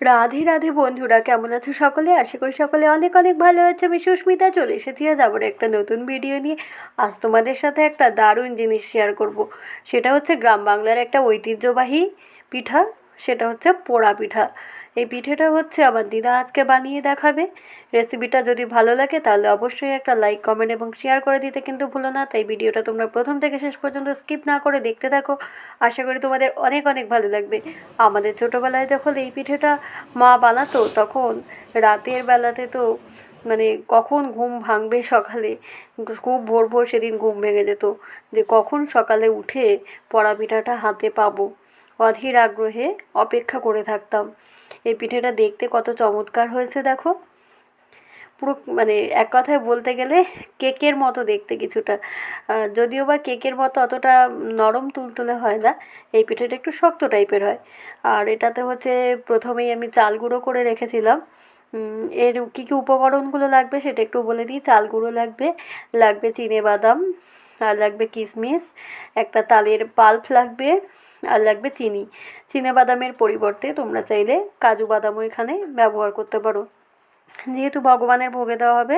রাধে রাধে বন্ধুরা, কেমন আছো সকলে? আশা করি সকলে অনেক অনেক ভালো আছে। আমি সুস্মিতা, চলে এসেছি আজ আবার একটা নতুন ভিডিও নিয়ে। আজ তোমাদের সাথে একটা দারুণ জিনিস শেয়ার করব। সেটা হচ্ছে গ্রাম বাংলার একটা ঐতিহ্যবাহী পিঠা, সেটা হচ্ছে পোড়া পিঠা। এই পিঠেটা হচ্ছে আমার দিদা আজকে বানিয়ে দেখাবে। রেসিপিটা যদি ভালো লাগে তাহলে অবশ্যই একটা লাইক কমেন্ট এবং শেয়ার করে দিতে কিন্তু ভুলো না। তাই ভিডিওটা তোমরা প্রথম থেকে শেষ পর্যন্ত স্কিপ না করে দেখতে থাকো। আশা করি তোমাদের অনেক অনেক ভালো লাগবে। আমাদের ছোটোবেলায় যখন এই পিঠেটা মা বানাতো, তখন রাতের বেলাতে তো মানে কখন ঘুম ভাঙবে সকালে, খুব ভোর ভোর সেদিন ঘুম ভেঙে যেত। যে কখন সকালে উঠে পড়া পিঠাটা হাতে পাবো, অধীর আগ্রহে অপেক্ষা করে থাকতাম। এই পিঠেটা দেখতে কত চমৎকার হয়েছে, দেখো। পুরো মানে এক কথায় বলতে গেলে কেকের মতো দেখতে কিছুটা। যদিও বা কেকের মতো অতটা নরম তুলতুলে হয় না, এই পিঠেটা একটু শক্ত টাইপের হয়। আর এটাতে হচ্ছে প্রথমেই আমি চাল গুঁড়ো করে রেখেছিলাম। এর কী কী উপকরণগুলো লাগবে সেটা একটু বলে দিই। চাল গুঁড়ো লাগবে লাগবে চিনে বাদাম আর লাগবে কিশমিশ একটা তালের পাল্প লাগবে, আর লাগবে চিনি। চিনে বাদামের পরিবর্তে তোমরা চাইলে কাজু বাদামও এখানে ব্যবহার করতে পারো। যেহেতু ভগবানের ভোগে দেওয়া হবে,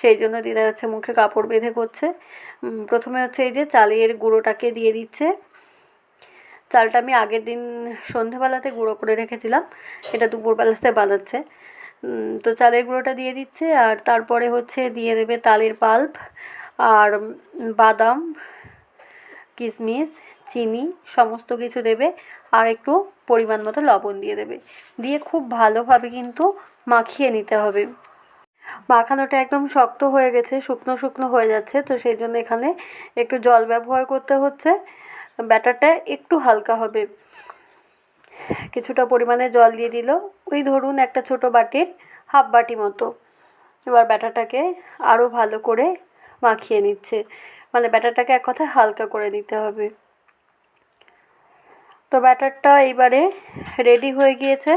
সেই জন্য দিদা হচ্ছে মুখে কাপড় বেঁধে করছে। প্রথমে হচ্ছে এই যে চালের গুঁড়োটাকে দিয়ে দিচ্ছে। চালটা আমি আগের দিন সন্ধেবেলাতে গুঁড়ো করে রেখেছিলাম, এটা দুপুরবেলাতে বানাচ্ছে। তো চালের গুঁড়োটা দিয়ে দিচ্ছে, আর তারপরে হচ্ছে দিয়ে দেবে তালের পাল্প। আর বাদাম কিশমিশ চিনি সমস্ত কিছু দেবে আর একটু পরিমাণ মতো লবণ দিয়ে দেবে। দিয়ে খুব ভালোভাবে কিন্তু মাখিয়ে নিতে হবে। মাখানোটা একদম শক্ত হয়ে গেছে, শুকনো শুকনো হয়ে যাচ্ছে, তো সেই জন্য এখানে একটু জল ব্যবহার করতে হচ্ছে। ব্যাটারটা একটু হালকা হবে। কিছুটা পরিমাণে জল দিয়ে দিল। ওই ধরুন একটা ছোট বাটির হাফ বাটি মতো। এবার ব্যাটারটাকে আরও ভালো করে মাখিয়ে নিচ্ছে। মানে ব্যাটারটাকে এক কথায় হালকা করে নিতে হবে। তো ব্যাটারটা এইবারে রেডি হয়ে গিয়েছে।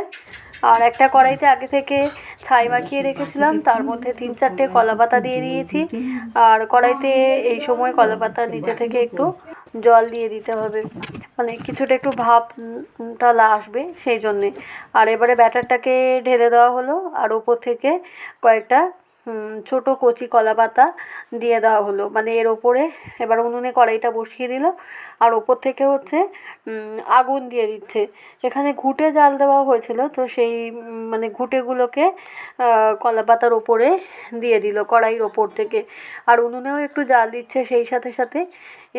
আর একটা কড়াইতে আগে থেকে ছাই মাখিয়ে রেখেছিলাম। তার মধ্যে তিন চারটে কলা পাতা দিয়ে দিয়েছি। আর কড়াইতে এই সময় কলা পাতা নিচে থেকে একটু জল দিয়ে দিতে হবে। মানে কিছুটা একটু ভাবটা আসবে সেই জন্যে। আর এবারে ব্যাটারটাকে ঢেলে দেওয়া হলো। আর ওপর থেকে কয়েকটা ছোট কচি কলা পাতা দিয়ে দেওয়া হলো। মানে এর ওপরে এবার উনুনে কড়াইটা বসিয়ে দিল আর ওপর থেকে হচ্ছে আগুন দিয়ে দিচ্ছে। এখানে ঘুঁটে জাল দেওয়া হয়েছিল, তো সেই মানে ঘুঁটেগুলোকে কলা পাতার ওপরে দিয়ে দিল কড়াইয়ের ওপর থেকে। আর উনুনেও একটু জাল দিচ্ছে, সেই সাথে সাথে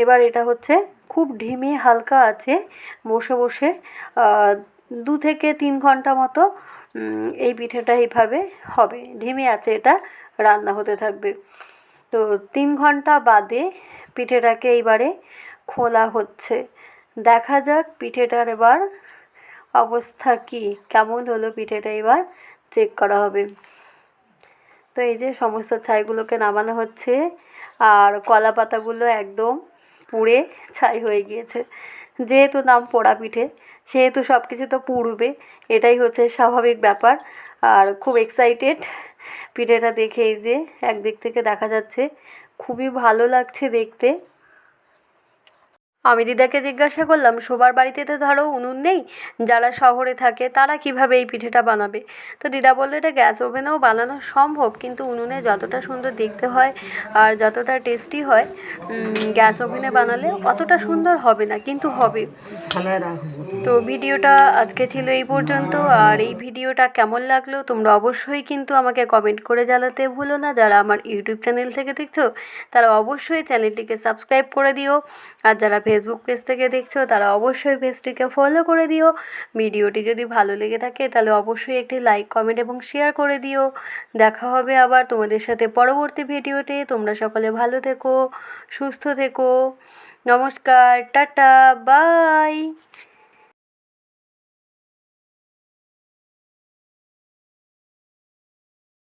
এবার এটা হচ্ছে খুব ঢিমে হালকা আছে, বসে বসে দু থেকে তিন ঘণ্টা মতো এই পিঠেটা এইভাবে হবে। ঢিমে আছে এটা, রান্না হতে থাকবে। তো তিন ঘণ্টা বাদে পিঠেটাকে এইবারে খোলা হচ্ছে। দেখা যাক পিঠেটার এবার অবস্থা কী, কেমন হলো পিঠেটা এবার চেক করা হবে। তো এই যে সমস্ত ছাইগুলোকে নামানো হচ্ছে, আর কলা পাতাগুলো একদম পুড়ে ছাই হয়ে গিয়েছে। যেহেতু নাম পোড়া পিঠে সেহেতু সব কিছু তো পুড়বে, এটাই হচ্ছে স্বাভাবিক ব্যাপার। আর খুব এক্সাইটেড পিঠেটা দেখে এই যে, একদিক থেকে দেখা যাচ্ছে, খুবই ভালো লাগছে দেখতে। আমি দিদাকে জিজ্ঞাসা করলাম সবার বাড়িতে তো ধরো উনুন নেই, যারা শহরে থাকে তারা কীভাবে এই পিঠেটা বানাবে? তো দিদা বলল, এটা গ্যাস ওভেনেও বানানো সম্ভব, কিন্তু উনুনে যতটা সুন্দর দেখতে হয় আর যতটা টেস্টি হয় গ্যাস ওভেনে বানালে অতটা সুন্দর হবে না, কিন্তু হবে। তো ভিডিওটা আজকে ছিল এই পর্যন্ত, আর এই ভিডিওটা কেমন লাগল তোমরা অবশ্যই কিন্তু আমাকে কমেন্ট করে জানাতে ভুলো না, যারা আমার ইউটিউব চ্যানেল থেকে দেখছ, তারা অবশ্যই চ্যানেলটিকে সাবস্ক্রাইব করে দিও, আর যারা ফেসবুক পেজ থেকে দেখছ, তারা অবশ্যই পেজটিকে ফলো করে দিও। ভিডিওটি যদি ভালো লেগে থাকে, তাহলে অবশ্যই একটি লাইক কমেন্ট এবং শেয়ার করে দিও। দেখা হবে আবার তোমাদের সাথে পরবর্তী ভিডিওতে। তোমরা সকলে ভালো থেকো, সুস্থ থেকো। নমস্কার, টাটা বাই